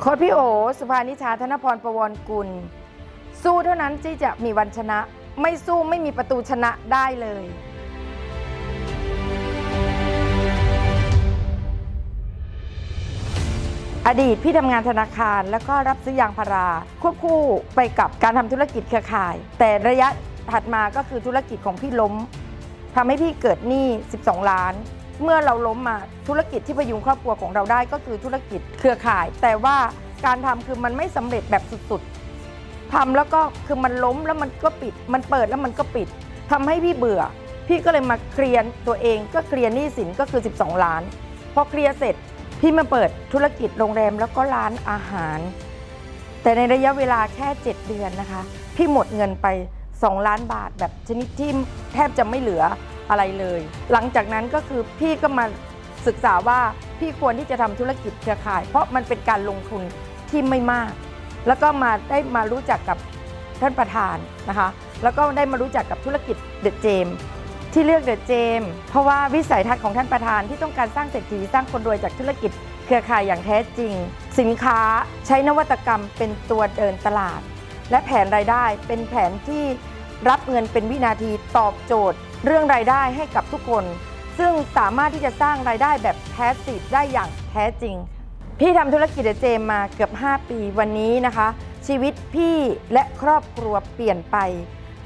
โค้ชพี่โอ สุภานิชาธนพรประวรกุล สู้เท่านั้นที่จะมีวันชนะ ไม่สู้ไม่มีประตูชนะได้เลย อดีตพี่ทำงานธนาคารแล้วก็รับซื้อยางพารา ควบคู่ไปกับการทำธุรกิจเครือข่าย แต่ระยะถัดมาก็คือธุรกิจของพี่ล้มทำให้พี่เกิดหนี้ 12 ล้าน เมื่อเราล้มมาธุรกิจที่พยุงครอบครัวของเราได้ก็คือธุรกิจเครือข่าย แต่ว่าการทำคือมันไม่สำเร็จแบบสุดๆทำแล้วก็คือมันล้มแล้วมันก็ปิด มันเปิดแล้วมันก็ปิดทำให้พี่เบื่อ พี่ก็เลยมาเคลียร์ตัวเองก็เคลียร์หนี้สินก็คือ 12 ล้าน พอเคลียร์เสร็จพี่มาเปิดธุรกิจโรงแรมแล้วก็ร้านอาหาร แต่ในระยะเวลาแค่ 7 เดือนนะคะ พี่หมดเงินไป 2 ล้านบาทแบบชนิดที่แทบจะไม่เหลือ อะไรเลย หลังจากนั้นก็คือพี่ก็มาศึกษาว่าพี่ควรที่จะทำธุรกิจเครือข่าย เพราะมันเป็นการลงทุนที่ไม่มาก แล้วก็มาได้มารู้จักกับท่านประธานนะคะ แล้วก็ได้มารู้จักกับธุรกิจเดอะเจมที่เลือกเดอะเจมเพราะว่าวิสัยทัศน์ของท่านประธานที่ต้องการสร้างเศรษฐีสร้างคนรวยจากธุรกิจเครือข่ายอย่างแท้จริง สินค้าใช้นวัตกรรมเป็นตัวเดินตลาด และแผนรายได้เป็นแผนที่ รับเงินเป็นวินาทีตอบโจทย์ เรื่องรายได้ให้กับทุกคน ซึ่งสามารถที่จะสร้างรายได้แบบแพสซีฟได้อย่างแท้จริง พี่ทำธุรกิจเจมมาเกือบ 5 ปีวันนี้นะคะ ชีวิตพี่และครอบครัวเปลี่ยนไป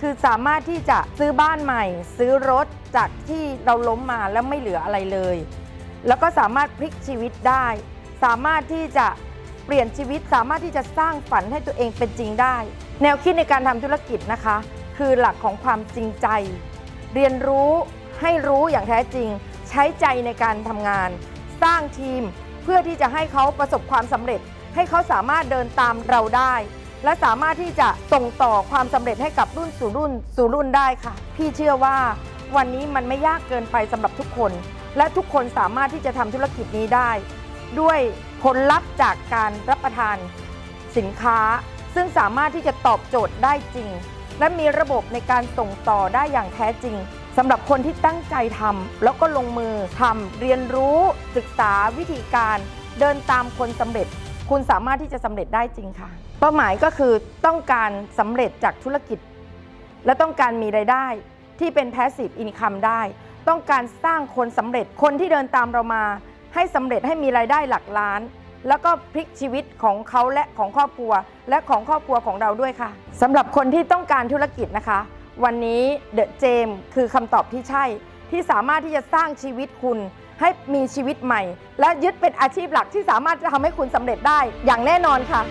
คือสามารถที่จะซื้อบ้านใหม่ ซื้อรถจากที่เราล้มมาแล้วไม่เหลืออะไรเลย แล้วก็สามารถพลิกชีวิตได้ สามารถที่จะเปลี่ยนชีวิตสามารถที่จะสร้างฝันให้ตัวเองเป็นจริงได้ แนวคิดในการทำธุรกิจนะคะ คือหลักของความจริงใจ เรียนรู้ให้รู้อย่างแท้จริง ใช้ใจในการทำงาน สร้างทีมเพื่อที่จะให้เขาประสบความสำเร็จ ให้เขาสามารถเดินตามเราได้ และสามารถที่จะส่งต่อความสำเร็จให้กับรุ่นสู่รุ่นสู่รุ่นได้ค่ะ พี่เชื่อว่าวันนี้มันไม่ยากเกินไปสำหรับทุกคน และทุกคนสามารถที่จะทำธุรกิจนี้ได้ ด้วยผลลัพธ์จากการรับประทานสินค้า ซึ่งสามารถที่จะตอบโจทย์ได้จริง และมีระบบในการส่งต่อได้อย่างแท้จริงสำหรับคนที่ตั้งใจทำแล้วก็ลงมือทำเรียนรู้ศึกษาวิธีการเดินตามคนสำเร็จ คุณสามารถที่จะสำเร็จได้จริงค่ะ เป้าหมายก็คือต้องการสำเร็จจากธุรกิจ และต้องการมีรายได้ที่เป็น passive income ได้ ต้องการสร้างคนสำเร็จคนที่เดินตามเรามา ให้สำเร็จให้มีรายได้หลักล้าน แล้วก็พลิกชีวิตของเขาและของครอบครัว และของครอบครัวของเราด้วยค่ะสำหรับคนที่ต้องการธุรกิจนะคะ วันนี้เดอะเจมคือคำตอบที่ใช่ ที่สามารถที่จะสร้างชีวิตคุณ ให้มีชีวิตใหม่ และยึดเป็นอาชีพหลักที่สามารถจะทำให้คุณสำเร็จได้อย่างแน่นอนค่ะ